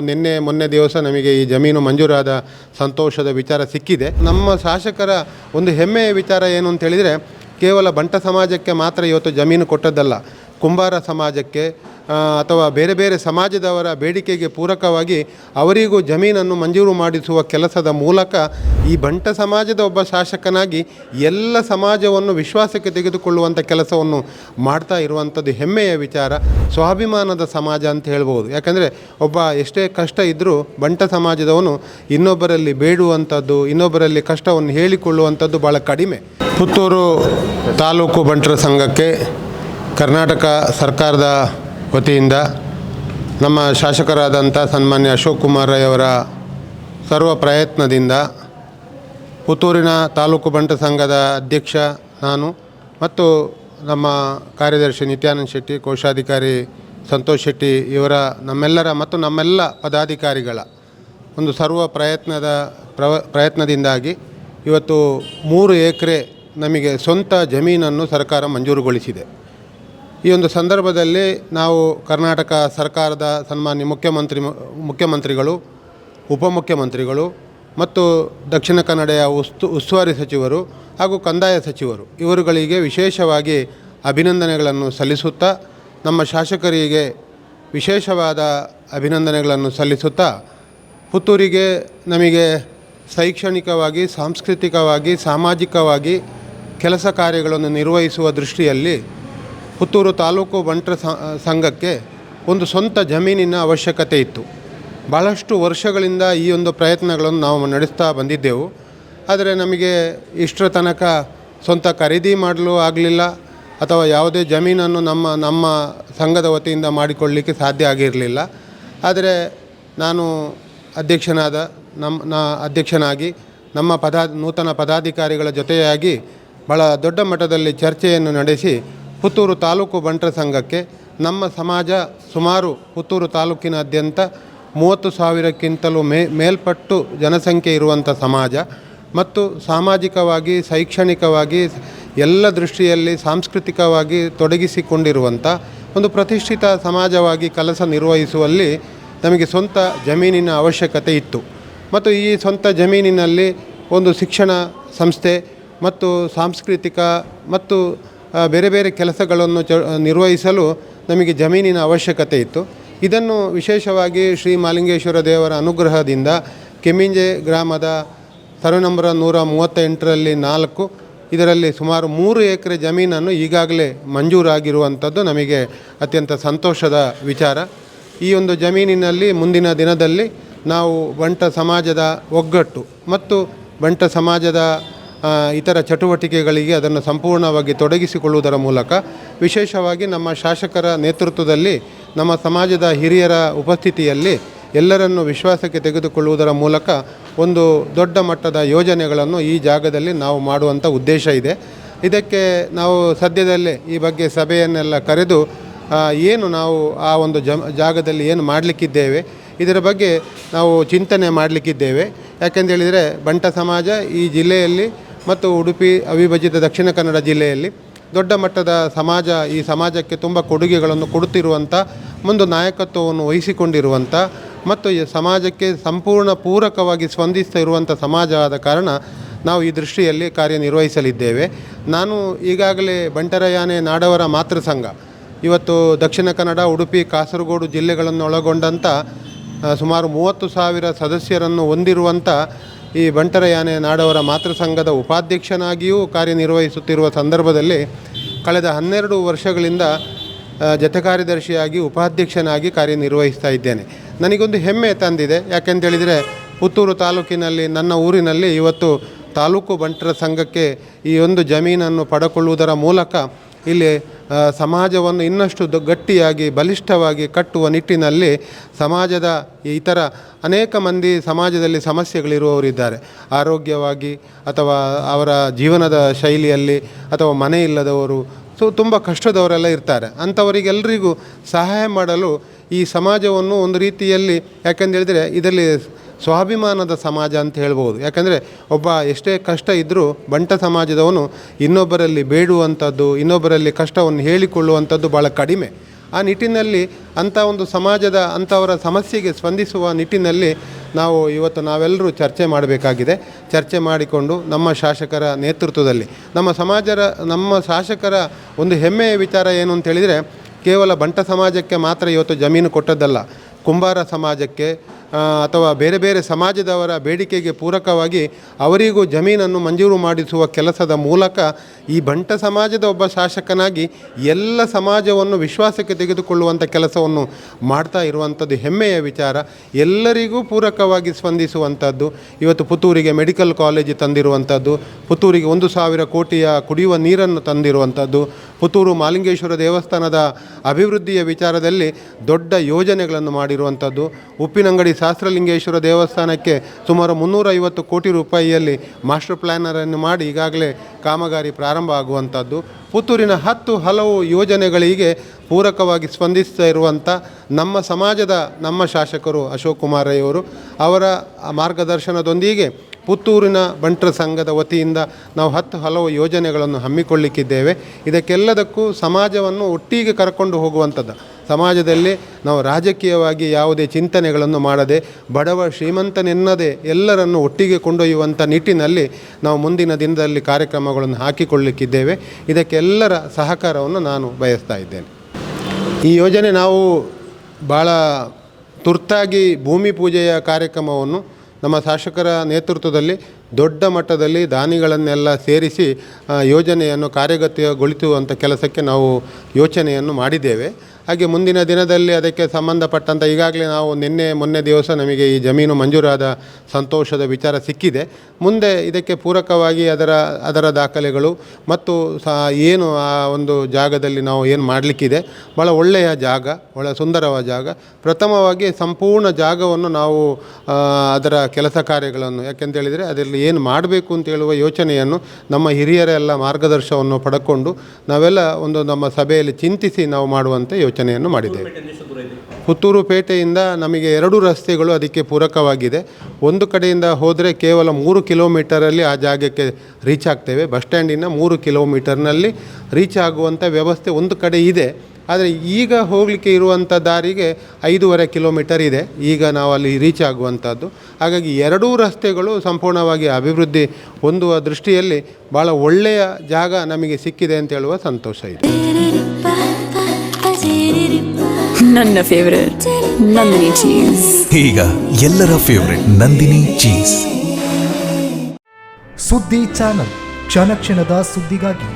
ನಿನ್ನೆ ಮೊನ್ನೆ ದಿವಸ ನಮಗೆ ಈ ಜಮೀನು ಮಂಜೂರಾದ ಸಂತೋಷದ ವಿಚಾರ ಸಿಕ್ಕಿದೆ. ನಮ್ಮ ಶಾಸಕರ ಒಂದು ಹೆಮ್ಮೆಯ ವಿಚಾರ ಏನು ಅಂತ ಹೇಳಿದರೆ, ಕೇವಲ ಬಂಟ ಸಮಾಜಕ್ಕೆ ಮಾತ್ರ ಇವತ್ತು ಜಮೀನು ಕೊಟ್ಟದ್ದಲ್ಲ. ಕುಂಬಾರ ಸಮಾಜಕ್ಕೆ ಅಥವಾ ಬೇರೆ ಬೇರೆ ಸಮಾಜದವರ ಬೇಡಿಕೆಗೆ ಪೂರಕವಾಗಿ ಅವರಿಗೂ ಜಮೀನನ್ನು ಮಂಜೂರು ಮಾಡಿಸುವ ಕೆಲಸದ ಮೂಲಕ ಈ ಬಂಟ ಸಮಾಜದ ಒಬ್ಬ ಶಾಸಕನಾಗಿ ಎಲ್ಲ ಸಮಾಜವನ್ನು ವಿಶ್ವಾಸಕ್ಕೆ ತೆಗೆದುಕೊಳ್ಳುವಂಥ ಕೆಲಸವನ್ನು ಮಾಡ್ತಾ ಇರುವಂಥದ್ದು ಹೆಮ್ಮೆಯ ವಿಚಾರ, ಸ್ವಾಭಿಮಾನದ ಸಮಾಜ ಅಂತ ಹೇಳ್ಬೋದು. ಯಾಕಂದರೆ ಒಬ್ಬ ಎಷ್ಟೇ ಕಷ್ಟ ಇದ್ದರೂ ಬಂಟ ಸಮಾಜದವನು ಇನ್ನೊಬ್ಬರಲ್ಲಿ ಬೇಡುವಂಥದ್ದು ಇನ್ನೊಬ್ಬರಲ್ಲಿ ಕಷ್ಟವನ್ನು ಹೇಳಿಕೊಳ್ಳುವಂಥದ್ದು ಭಾಳ ಕಡಿಮೆ. ಪುತ್ತೂರು ತಾಲೂಕು ಬಂಟರ ಸಂಘಕ್ಕೆ ಕರ್ನಾಟಕ ಸರ್ಕಾರದ ವತಿಯಿಂದ ನಮ್ಮ ಶಾಸಕರಾದಂಥ ಸನ್ಮಾನ್ಯ ಅಶೋಕ್ ಕುಮಾರ್ ರೈ ಅವರ ಸರ್ವ ಪ್ರಯತ್ನದಿಂದ ಪುತ್ತೂರಿನ ತಾಲೂಕು ಬಂಟ ಸಂಘದ ಅಧ್ಯಕ್ಷ ನಾನು ಮತ್ತು ನಮ್ಮ ಕಾರ್ಯದರ್ಶಿ ನಿತ್ಯಾನಂದ ಶೆಟ್ಟಿ, ಕೋಶಾಧಿಕಾರಿ ಸಂತೋಷ್ ಶೆಟ್ಟಿ ಇವರ ನಮ್ಮೆಲ್ಲರ ಮತ್ತು ನಮ್ಮೆಲ್ಲ ಪದಾಧಿಕಾರಿಗಳ ಒಂದು ಸರ್ವ ಪ್ರಯತ್ನದ ಪ್ರವ ಪ್ರಯತ್ನದಿಂದಾಗಿ ಇವತ್ತು ಮೂರು ಎಕರೆ ನಮಗೆ ಸ್ವಂತ ಜಮೀನನ್ನು ಸರ್ಕಾರ ಮಂಜೂರುಗೊಳಿಸಿದೆ. ಈ ಒಂದು ಸಂದರ್ಭದಲ್ಲಿ ನಾವು ಕರ್ನಾಟಕ ಸರ್ಕಾರದ ಸನ್ಮಾನ್ಯ ಮುಖ್ಯಮಂತ್ರಿ ಮುಖ್ಯಮಂತ್ರಿಗಳು, ಉಪಮುಖ್ಯಮಂತ್ರಿಗಳು ಮತ್ತು ದಕ್ಷಿಣ ಕನ್ನಡೆಯ ಉಸ್ತು, ಉಸ್ತುವಾರಿ ಸಚಿವರು ಹಾಗೂ ಕಂದಾಯ ಸಚಿವರು ಇವರುಗಳಿಗೆ ವಿಶೇಷವಾಗಿ ಅಭಿನಂದನೆಗಳನ್ನು ಸಲ್ಲಿಸುತ್ತಾ, ನಮ್ಮ ಶಾಸಕರಿಗೆ ವಿಶೇಷವಾದ ಅಭಿನಂದನೆಗಳನ್ನು ಸಲ್ಲಿಸುತ್ತಾ, ಪುತ್ತೂರಿಗೆ ನಮಗೆ ಶೈಕ್ಷಣಿಕವಾಗಿ, ಸಾಂಸ್ಕೃತಿಕವಾಗಿ, ಸಾಮಾಜಿಕವಾಗಿ ಕೆಲಸ ಕಾರ್ಯಗಳನ್ನು ನಿರ್ವಹಿಸುವ ದೃಷ್ಟಿಯಲ್ಲಿ ಪುತ್ತೂರು ತಾಲೂಕು ಬಂಟರ ಸಂಘಕ್ಕೆ ಒಂದು ಸ್ವಂತ ಜಮೀನಿನ ಅವಶ್ಯಕತೆ ಇತ್ತು. ಭಾಳಷ್ಟು ವರ್ಷಗಳಿಂದ ಈ ಒಂದು ಪ್ರಯತ್ನಗಳನ್ನು ನಾವು ನಡೆಸ್ತಾ ಬಂದಿದ್ದೆವು. ಆದರೆ ನಮಗೆ ಇಷ್ಟರ ತನಕ ಸ್ವಂತ ಖರೀದಿ ಮಾಡಲು ಆಗಲಿಲ್ಲ ಅಥವಾ ಯಾವುದೇ ಜಮೀನನ್ನು ನಮ್ಮ ನಮ್ಮ ಸಂಘದ ವತಿಯಿಂದ ಮಾಡಿಕೊಳ್ಳಲಿಕ್ಕೆ ಸಾಧ್ಯ ಆಗಿರಲಿಲ್ಲ. ಆದರೆ ನಾನು ಅಧ್ಯಕ್ಷನಾದ ನಮ್ಮ ನಾ, ಅಧ್ಯಕ್ಷನಾಗಿ ನಮ್ಮ ಪದಾ, ನೂತನ ಪದಾಧಿಕಾರಿಗಳ ಜೊತೆಯಾಗಿ ಭಾಳ ದೊಡ್ಡ ಮಟ್ಟದಲ್ಲಿ ಚರ್ಚೆಯನ್ನು ನಡೆಸಿ ಪುತ್ತೂರು ತಾಲೂಕು ಬಂಟರ ಸಂಘಕ್ಕೆ ನಮ್ಮ ಸಮಾಜ ಸುಮಾರು ಪುತ್ತೂರು ತಾಲೂಕಿನಾದ್ಯಂತ ಮೂವತ್ತು ಸಾವಿರಕ್ಕಿಂತಲೂ ಮೇ, ಮೇಲ್ಪಟ್ಟು ಜನಸಂಖ್ಯೆ ಇರುವಂಥ ಸಮಾಜ ಮತ್ತು ಸಾಮಾಜಿಕವಾಗಿ, ಶೈಕ್ಷಣಿಕವಾಗಿ ಎಲ್ಲ ದೃಷ್ಟಿಯಲ್ಲಿ ಸಾಂಸ್ಕೃತಿಕವಾಗಿ ತೊಡಗಿಸಿಕೊಂಡಿರುವಂಥ ಒಂದು ಪ್ರತಿಷ್ಠಿತ ಸಮಾಜವಾಗಿ ಕೆಲಸ ನಿರ್ವಹಿಸುವಲ್ಲಿ ನಮಗೆ ಸ್ವಂತ ಜಮೀನಿನ ಅವಶ್ಯಕತೆ ಇತ್ತು. ಮತ್ತು ಈ ಸ್ವಂತ ಜಮೀನಿನಲ್ಲಿ ಒಂದು ಶಿಕ್ಷಣ ಸಂಸ್ಥೆ ಮತ್ತು ಸಾಂಸ್ಕೃತಿಕ ಮತ್ತು ಬೇರೆ ಬೇರೆ ಕೆಲಸಗಳನ್ನು ಚ, ನಿರ್ವಹಿಸಲು ನಮಗೆ ಜಮೀನಿನ ಅವಶ್ಯಕತೆ ಇತ್ತು. ಇದನ್ನು ವಿಶೇಷವಾಗಿ ಶ್ರೀ ಮಾಲಿಂಗೇಶ್ವರ ದೇವರ ಅನುಗ್ರಹದಿಂದ ಕೆಮ್ಮಿಂಜೆ ಗ್ರಾಮದ ಸರ್ವೆ ನಂಬರ ನೂರ ಮೂವತ್ತೆಂಟರಲ್ಲಿ ನಾಲ್ಕು, ಇದರಲ್ಲಿ ಸುಮಾರು ಮೂರು ಎಕರೆ ಜಮೀನನ್ನು ಈಗಾಗಲೇ ಮಂಜೂರಾಗಿರುವಂಥದ್ದು ನಮಗೆ ಅತ್ಯಂತ ಸಂತೋಷದ ವಿಚಾರ. ಈ ಒಂದು ಜಮೀನಿನಲ್ಲಿ ಮುಂದಿನ ದಿನದಲ್ಲಿ ನಾವು ಬಂಟ ಸಮಾಜದ ಒಗ್ಗಟ್ಟು ಮತ್ತು ಬಂಟ ಸಮಾಜದ ಇತರ ಚಟುವಟಿಕೆಗಳಿಗೆ ಅದನ್ನು ಸಂಪೂರ್ಣವಾಗಿ ತೊಡಗಿಸಿಕೊಳ್ಳುವುದರ ಮೂಲಕ ವಿಶೇಷವಾಗಿ ನಮ್ಮ ಶಾಸಕರ ನೇತೃತ್ವದಲ್ಲಿ ನಮ್ಮ ಸಮಾಜದ ಹಿರಿಯರ ಉಪಸ್ಥಿತಿಯಲ್ಲಿ ಎಲ್ಲರನ್ನು ವಿಶ್ವಾಸಕ್ಕೆ ತೆಗೆದುಕೊಳ್ಳುವುದರ ಮೂಲಕ ಒಂದು ದೊಡ್ಡ ಮಟ್ಟದ ಯೋಜನೆಗಳನ್ನು ಈ ಜಾಗದಲ್ಲಿ ನಾವು ಮಾಡುವಂಥ ಉದ್ದೇಶ ಇದೆ. ಇದಕ್ಕೆ ನಾವು ಸದ್ಯದಲ್ಲೇ ಈ ಬಗ್ಗೆ ಸಭೆಯನ್ನೆಲ್ಲ ಕರೆದು ಏನು ನಾವು ಆ ಒಂದು ಜಾಗದಲ್ಲಿ ಏನು ಮಾಡಲಿಕ್ಕಿದ್ದೇವೆ, ಇದರ ಬಗ್ಗೆ ನಾವು ಚಿಂತನೆ ಮಾಡಲಿಕ್ಕಿದ್ದೇವೆ. ಯಾಕೆಂದೇಳಿದರೆ ಬಂಟ ಸಮಾಜ ಈ ಜಿಲ್ಲೆಯಲ್ಲಿ ಮತ್ತು ಉಡುಪಿ ಅವಿಭಜಿತ ದಕ್ಷಿಣ ಕನ್ನಡ ಜಿಲ್ಲೆಯಲ್ಲಿ ದೊಡ್ಡ ಮಟ್ಟದ ಸಮಾಜ, ಈ ಸಮಾಜಕ್ಕೆ ತುಂಬ ಕೊಡುಗೆಗಳನ್ನು ಕೊಡುತ್ತಿರುವಂಥ ಒಂದು ನಾಯಕತ್ವವನ್ನು ವಹಿಸಿಕೊಂಡಿರುವಂಥ ಮತ್ತು ಸಮಾಜಕ್ಕೆ ಸಂಪೂರ್ಣ ಪೂರಕವಾಗಿ ಸ್ಪಂದಿಸ್ತಾ ಇರುವಂಥ ಸಮಾಜ ಆದ ಕಾರಣ ನಾವು ಈ ದೃಷ್ಟಿಯಲ್ಲಿ ಕಾರ್ಯನಿರ್ವಹಿಸಲಿದ್ದೇವೆ. ನಾನು ಈಗಾಗಲೇ ಬಂಟರಯಾನೆ ನಾಡವರ ಮಾತೃ ಸಂಘ. ಇವತ್ತು ದಕ್ಷಿಣ ಕನ್ನಡ, ಉಡುಪಿ, ಕಾಸರಗೋಡು ಜಿಲ್ಲೆಗಳನ್ನು ಒಳಗೊಂಡಂಥ ಸುಮಾರು ಮೂವತ್ತು ಸಾವಿರ ಸದಸ್ಯರನ್ನು ಹೊಂದಿರುವಂಥ ಈ ಬಂಟರಯಾನೆ ನಾಡವರ ಮಾತೃ ಸಂಘದ ಉಪಾಧ್ಯಕ್ಷನಾಗಿಯೂ ಕಾರ್ಯನಿರ್ವಹಿಸುತ್ತಿರುವ ಸಂದರ್ಭದಲ್ಲಿ ಕಳೆದ ಹನ್ನೆರಡು ವರ್ಷಗಳಿಂದ ಜತೆ ಕಾರ್ಯದರ್ಶಿಯಾಗಿ ಉಪಾಧ್ಯಕ್ಷನಾಗಿ ಕಾರ್ಯನಿರ್ವಹಿಸ್ತಾ ಇದ್ದೇನೆ. ನನಗೊಂದು ಹೆಮ್ಮೆ ತಂದಿದೆ. ಯಾಕೆಂತೇಳಿದರೆ, ಪುತ್ತೂರು ತಾಲೂಕಿನಲ್ಲಿ, ನನ್ನ ಊರಿನಲ್ಲಿ ಇವತ್ತು ತಾಲೂಕು ಬಂಟರ ಸಂಘಕ್ಕೆ ಈ ಒಂದು ಜಮೀನನ್ನು ಪಡಕೊಳ್ಳುವುದರ ಮೂಲಕ ಇಲ್ಲಿ ಸಮಾಜವನ್ನು ಇನ್ನಷ್ಟು ಗಟ್ಟಿಯಾಗಿ, ಬಲಿಷ್ಠವಾಗಿ ಕಟ್ಟುವ ನಿಟ್ಟಿನಲ್ಲಿ ಸಮಾಜದ ಇತರ ಅನೇಕ ಮಂದಿ ಸಮಾಜದಲ್ಲಿ ಸಮಸ್ಯೆಗಳಿರುವವರಿದ್ದಾರೆ. ಆರೋಗ್ಯವಾಗಿ ಅಥವಾ ಅವರ ಜೀವನದ ಶೈಲಿಯಲ್ಲಿ ಅಥವಾ ಮನೆ ಇಲ್ಲದವರು, ಸೊ ತುಂಬ ಕಷ್ಟದವರೆಲ್ಲ ಇರ್ತಾರೆ. ಅಂಥವರಿಗೆಲ್ಲರಿಗೂ ಸಹಾಯ ಮಾಡಲು ಈ ಸಮಾಜವನ್ನು ಒಂದು ರೀತಿಯಲ್ಲಿ ಯಾಕೆಂದೇಳಿದರೆ ಇದರಲ್ಲಿ ಸ್ವಾಭಿಮಾನದ ಸಮಾಜ ಅಂತ ಹೇಳ್ಬೋದು. ಯಾಕಂದರೆ ಒಬ್ಬ ಎಷ್ಟೇ ಕಷ್ಟ ಇದ್ದರೂ ಬಂಟ ಸಮಾಜದವನು ಇನ್ನೊಬ್ಬರಲ್ಲಿ ಬೇಡುವಂಥದ್ದು, ಇನ್ನೊಬ್ಬರಲ್ಲಿ ಕಷ್ಟವನ್ನು ಹೇಳಿಕೊಳ್ಳುವಂಥದ್ದು ಭಾಳ ಕಡಿಮೆ. ಆ ನಿಟ್ಟಿನಲ್ಲಿ ಅಂಥ ಒಂದು ಸಮಾಜದ ಅಂಥವರ ಸಮಸ್ಯೆಗೆ ಸ್ಪಂದಿಸುವ ನಿಟ್ಟಿನಲ್ಲಿ ನಾವು ಇವತ್ತು ನಾವೆಲ್ಲರೂ ಚರ್ಚೆ ಮಾಡಬೇಕಾಗಿದೆ. ಚರ್ಚೆ ಮಾಡಿಕೊಂಡು ನಮ್ಮ ಶಾಸಕರ ನೇತೃತ್ವದಲ್ಲಿ, ನಮ್ಮ ಸಮಾಜರ, ನಮ್ಮ ಶಾಸಕರ ಒಂದು ಹೆಮ್ಮೆಯ ವಿಚಾರ ಏನು ಅಂತ ಹೇಳಿದರೆ, ಕೇವಲ ಬಂಟ ಸಮಾಜಕ್ಕೆ ಮಾತ್ರ ಇವತ್ತು ಜಮೀನು ಕೊಟ್ಟದ್ದಲ್ಲ. ಕುಂಬಾರ ಸಮಾಜಕ್ಕೆ ಅಥವಾ ಬೇರೆ ಬೇರೆ ಸಮಾಜದವರ ಬೇಡಿಕೆಗೆ ಪೂರಕವಾಗಿ ಅವರಿಗೂ ಜಮೀನನ್ನು ಮಂಜೂರು ಮಾಡಿಸುವ ಕೆಲಸದ ಮೂಲಕ ಈ ಬಂಟ ಸಮಾಜದ ಒಬ್ಬ ಶಾಸಕನಾಗಿ ಎಲ್ಲ ಸಮಾಜವನ್ನು ವಿಶ್ವಾಸಕ್ಕೆ ತೆಗೆದುಕೊಳ್ಳುವಂಥ ಕೆಲಸವನ್ನು ಮಾಡ್ತಾ ಇರುವಂಥದ್ದು ಹೆಮ್ಮೆಯ ವಿಚಾರ. ಎಲ್ಲರಿಗೂ ಪೂರಕವಾಗಿ ಸ್ಪಂದಿಸುವಂಥದ್ದು. ಇವತ್ತು ಪುತ್ತೂರಿಗೆ ಮೆಡಿಕಲ್ ಕಾಲೇಜ್ ತಂದಿರುವಂಥದ್ದು. ಪುತ್ತೂರಿಗೆ ಒಂದು ಸಾವಿರ ಕೋಟಿಯ ಕುಡಿಯುವ ನೀರನ್ನು ತಂದಿರುವಂಥದ್ದು. ಪುತ್ತೂರು ಮಾಲಿಂಗೇಶ್ವರ ದೇವಸ್ಥಾನದ ಅಭಿವೃದ್ಧಿಯ ವಿಚಾರದಲ್ಲಿ ದೊಡ್ಡ ಯೋಜನೆಗಳನ್ನು ಮಾಡಿರುವಂಥದ್ದು. ಉಪ್ಪಿನಂಗಡಿ ಸಹಸ್ರಲಿಂಗೇಶ್ವರ ದೇವಸ್ಥಾನಕ್ಕೆ ಸುಮಾರು ಮುನ್ನೂರೈವತ್ತು ಕೋಟಿ ರೂಪಾಯಿಯಲ್ಲಿ ಮಾಸ್ಟರ್ ಪ್ಲ್ಯಾನರನ್ನು ಮಾಡಿ ಈಗಾಗಲೇ ಕಾಮಗಾರಿ ಪ್ರಾರಂಭ ಆಗುವಂಥದ್ದು. ಪುತ್ತೂರಿನ ಹತ್ತು ಹಲವು ಯೋಜನೆಗಳಿಗೆ ಪೂರಕವಾಗಿ ಸ್ಪಂದಿಸ್ತಾ ಇರುವಂಥ ನಮ್ಮ ಸಮಾಜದ ನಮ್ಮ ಶಾಸಕರು ಅಶೋಕ್ ಕುಮಾರಯ್ಯವರು ಅವರ ಮಾರ್ಗದರ್ಶನದೊಂದಿಗೆ ಪುತ್ತೂರಿನ ಬಂಟರ ಸಂಘದ ವತಿಯಿಂದ ನಾವು ಹತ್ತು ಹಲವು ಯೋಜನೆಗಳನ್ನು ಹಮ್ಮಿಕೊಳ್ಳಿಕ್ಕಿದ್ದೇವೆ. ಇದಕ್ಕೆಲ್ಲದಕ್ಕೂ ಸಮಾಜವನ್ನು ಒಟ್ಟಿಗೆ ಕರ್ಕೊಂಡು ಹೋಗುವಂಥದ್ದು. ಸಮಾಜದಲ್ಲಿ ನಾವು ರಾಜಕೀಯವಾಗಿ ಯಾವುದೇ ಚಿಂತನೆಗಳನ್ನು ಮಾಡದೆ, ಬಡವ ಶ್ರೀಮಂತನೆನ್ನದೆ ಎಲ್ಲರನ್ನು ಒಟ್ಟಿಗೆ ಕೊಂಡೊಯ್ಯುವಂಥ ನಿಟ್ಟಿನಲ್ಲಿ ನಾವು ಮುಂದಿನ ದಿನದಲ್ಲಿ ಕಾರ್ಯಕ್ರಮಗಳನ್ನು ಹಾಕಿಕೊಳ್ಳಿಕ್ಕಿದ್ದೇವೆ. ಇದಕ್ಕೆಲ್ಲರ ಸಹಕಾರವನ್ನು ನಾನು ಬಯಸ್ತಾ ಇದ್ದೇನೆ. ಈ ಯೋಜನೆ ನಾವು ಭಾಳ ತುರ್ತಾಗಿ ಭೂಮಿ ಪೂಜೆಯ ಕಾರ್ಯಕ್ರಮವನ್ನು ನಮ್ಮ ಶಾಸಕರ ನೇತೃತ್ವದಲ್ಲಿ ದೊಡ್ಡ ಮಟ್ಟದಲ್ಲಿ ದಾನಿಗಳನ್ನೆಲ್ಲ ಸೇರಿಸಿ ಯೋಜನೆಯನ್ನು ಕಾರ್ಯಗತಗೊಳಿಸುವಂಥ ಕೆಲಸಕ್ಕೆ ನಾವು ಯೋಚನೆಯನ್ನು ಮಾಡಿದ್ದೇವೆ. ಹಾಗೆ ಮುಂದಿನ ದಿನದಲ್ಲಿ ಅದಕ್ಕೆ ಸಂಬಂಧಪಟ್ಟಂಥ ಈಗಾಗಲೇ ನಾವು ನಿನ್ನೆ ಮೊನ್ನೆ ದಿವಸ ನಮಗೆ ಈ ಜಮೀನು ಮಂಜೂರಾದ ಸಂತೋಷದ ವಿಚಾರ ಸಿಕ್ಕಿದೆ. ಮುಂದೆ ಇದಕ್ಕೆ ಪೂರಕವಾಗಿ ಅದರ ಅದರ ದಾಖಲೆಗಳು ಮತ್ತು ಸಹ ಏನು ಆ ಒಂದು ಜಾಗದಲ್ಲಿ ನಾವು ಏನು ಮಾಡಲಿಕ್ಕಿದೆ. ಭಾಳ ಒಳ್ಳೆಯ ಜಾಗ ಒಳ್ಳೆಯ ಸುಂದರವಾದ ಜಾಗ. ಪ್ರಥಮವಾಗಿ ಸಂಪೂರ್ಣ ಜಾಗವನ್ನು ನಾವು ಅದರ ಕೆಲಸ ಕಾರ್ಯಗಳನ್ನು ಯಾಕೆಂತೇಳಿದರೆ ಅದರಲ್ಲಿ ಏನು ಮಾಡಬೇಕು ಅಂತ ಹೇಳುವ ಯೋಚನೆಯನ್ನು ನಮ್ಮ ಹಿರಿಯರೆಲ್ಲ ಮಾರ್ಗದರ್ಶನವನ್ನು ಪಡ್ಕೊಂಡು ನಾವೆಲ್ಲ ಒಂದು ನಮ್ಮ ಸಭೆಯಲ್ಲಿ ಚಿಂತಿಸಿ ನಾವು ಮಾಡುವಂತೆ ಯೋಚನೆಯನ್ನು ಮಾಡಿದ್ದೇವೆ. ಪುತ್ತೂರು ಪೇಟೆಯಿಂದ ನಮಗೆ ಎರಡು ರಸ್ತೆಗಳು ಅದಕ್ಕೆ ಪೂರಕವಾಗಿದೆ. ಒಂದು ಕಡೆಯಿಂದ ಹೋದರೆ ಕೇವಲ ಮೂರು ಕಿಲೋಮೀಟರಲ್ಲಿ ಆ ಜಾಗಕ್ಕೆ ರೀಚ್ ಆಗ್ತೇವೆ. ಬಸ್ ಸ್ಟ್ಯಾಂಡಿನ ಮೂರು ಕಿಲೋಮೀಟರ್ನಲ್ಲಿ ರೀಚ್ ಆಗುವಂಥ ವ್ಯವಸ್ಥೆ ಒಂದು ಕಡೆ ಇದೆ. ಆದರೆ ಈಗ ಹೋಗಲಿಕ್ಕೆ ಇರುವಂಥ ದಾರಿಗೆ ಐದೂವರೆ ಕಿಲೋಮೀಟರ್ ಇದೆ. ಈಗ ನಾವು ಅಲ್ಲಿ ರೀಚ್ ಆಗುವಂಥದ್ದು ಹಾಗಾಗಿ ಎರಡೂ ರಸ್ತೆಗಳು ಸಂಪೂರ್ಣವಾಗಿ ಅಭಿವೃದ್ಧಿ ಹೊಂದುವ ದೃಷ್ಟಿಯಲ್ಲಿ ಭಾಳ ಒಳ್ಳೆಯ ಜಾಗ ನಮಗೆ ಸಿಕ್ಕಿದೆ ಅಂತ ಹೇಳುವ ಸಂತೋಷ ಇದೆ. ನನ್ನ ಫೇವರೇಟ್ ನಂದಿನಿ ಚೀಸ್ ಈಗ ಎಲ್ಲರ ಫೇವರೇಟ್ ನಂದಿನಿ ಚೀಸ್ ಸುದ್ದಿ ಚಾನಲ್ ಕ್ಷಣ ಕ್ಷಣದ ಸುದ್ದಿಗಾಗಿ